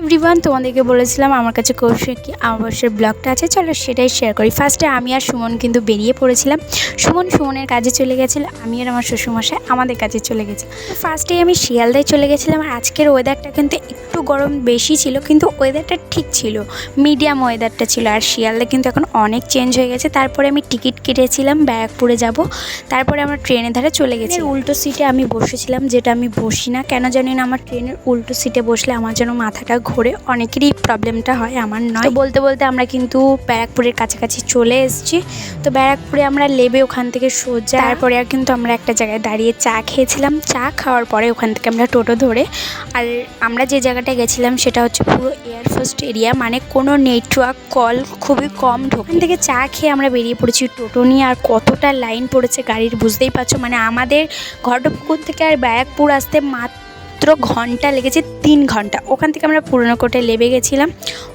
Everyone, তোমাদেরকে বলেছিলাম আমার কাছে কৌশিকী আমাবস্যার ব্লগটা আছে, চলো সেটাই শেয়ার করি। ফার্স্টে আমি আর সুমন কিন্তু বেরিয়ে পড়েছিলাম। সুমন সুমনের কাজে চলে গেছিল, আমি আর আমার শ্বশুরমশাই আমাদের কাজে চলে গেছি। ফার্স্টে আমি শিয়ালদায় চলে গেছিলাম, আর আজকের ওয়েদারটা কিন্তু একটু গরম বেশি ছিল, কিন্তু ওয়েদারটা ঠিক ছিল। মিডিয়াম ওয়েদারটা ছিল, আর শিয়ালদা কিন্তু এখন অনেক চেঞ্জ হয়ে গেছে। তারপরে আমি টিকিট কেটেছিলাম, ব্যারাকপুরে যাব। তারপরে আমরা ট্রেনের ধারে চলে গেছি। উল্টো সিটে আমি বসেছিলাম, যেটা আমি বসি না। কেন জানি না, আমার ট্রেনের উল্টো সিটে বসলে আমার যেন মাথাটা ঘোরে অনেকেরই প্রবলেমটা হয়, আমার নয়। বলতে বলতে আমরা কিন্তু ব্যারাকপুরের কাছাকাছি চলে এসেছি। তো ব্যারাকপুরে আমরা লেবে ওখান থেকে সোজা তারপরে আর কিন্তু আমরা একটা জায়গায় দাঁড়িয়ে চা খেয়েছিলাম। চা খাওয়ার পরে ওখান থেকে আমরা টোটো ধরে আর আমরা যে জায়গাটায় গেছিলাম সেটা হচ্ছে পুরো এয়ারফোর্স এরিয়া মানে কোনো নেটওয়ার্ক কল খুবই কম ঢোক। ওখান থেকে চা খেয়ে আমরা বেরিয়ে পড়েছি টোটো নিয়ে আর কতটা লাইন পড়েছে গাড়ির বুঝতেই পারছ? মানে আমাদের ঘটপুকুর থেকে আর ব্যারাকপুর আসতে মাত্র ঘণ্টা লেগেছে। তিন ঘণ্টা। ওখান থেকে আমরা পুরনো কোটে লেবে গেছিলাম।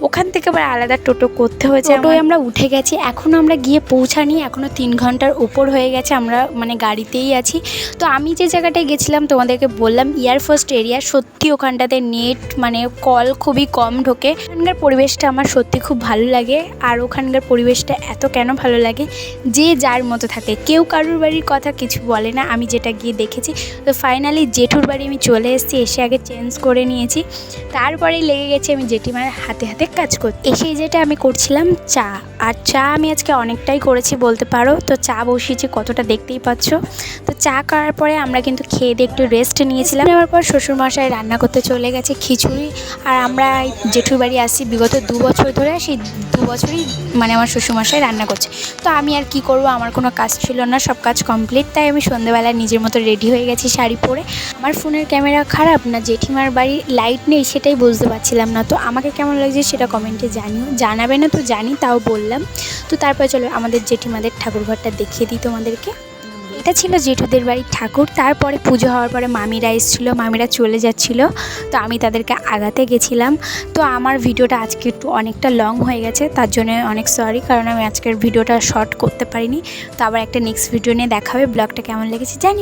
ওখান থেকে আবার আলাদা টোটো করতে হয়েছে টোটোয় আমরা উঠে গেছি। এখনও আমরা গিয়ে পৌঁছানি এখনও তিন ঘণ্টার ওপর হয়ে গেছে। আমরা মানে গাড়িতেই আছি। তো আমি যে জায়গাটায় গেছিলাম তোমাদেরকে বললাম এয়ারফোর্স এরিয়া সত্যি ওখানটাতে নেট মানে কল খুবই কম ঢোকে। ওখানকার পরিবেশটা আমার সত্যি খুব ভালো লাগে। আর ওখানকার পরিবেশটা এত কেন ভালো লাগে? যে যার মতো থাকে। কেউ কারুর বাড়ির কথা কিছু বলে না। আমি যেটা গিয়ে দেখেছি। তো ফাইনালি জেঠুর বাড়ি আমি চলে এসেছি। এসে আগে চেঞ্জ করে নিয়েছি। তারপরে লেগে গেছে আমি জেঠিমার হাতে হাতে কাজ করতে। এসে যেটা আমি করছিলাম চা। আর চা আমি আজকে অনেকটাই করেছি বলতে পারো। তো চা বসিয়েছি, কতটা দেখতেই পাচ্ছ। তো চা করার পরে আমরা কিন্তু খেয়ে দিয়ে একটু রেস্ট নিয়েছিলাম। নেওয়ার পর শ্বশুরমশাই রান্না করতে চলে গেছে খিচুড়ি। আর আমরা জেঠুর বাড়ি আসি বিগত দু বছর ধরে। সেই দু বছরই মানে আমার শ্বশুরমশাই রান্না করছে। তো আমি আর কি করব? আমার কোনো কাজ ছিল না, সব কাজ কমপ্লিট তাই আমি সন্ধ্যেবেলা নিজের মতো রেডি হয়ে গেছি শাড়ি পরে। আমার ফোনের ক্যামেরা খারাপ না? জেঠিমার বাড়ি লাইট নেই, সেটাই বুঝতে পারছিলাম না। তো আমাকে কেমন লাগছে সেটা কমেন্টে জানিও। জানাবে না তো জানি, তাও বললাম। তো তারপরে চলো আমাদের জেঠিমাদের ঠাকুরঘরটা দেখিয়ে দিই তোমাদেরকে। এটা ছিল জেঠুদের বাড়ির ঠাকুর। তারপরে পুজো হওয়ার পরে মামিরা এসেছিল, মামিরা চলে যাচ্ছিল। তো আমি তাদেরকে আগাতে গেছিলাম। তো আমার ভিডিওটা আজকে একটু অনেকটা লং হয়ে গেছে, তার জন্য অনেক সরি কারণ আমি আজকের ভিডিওটা শর্ট করতে পারিনি। তো আবার একটা নেক্সট ভিডিও নিয়ে দেখাবে। ব্লগটা কেমন লেগেছে জানি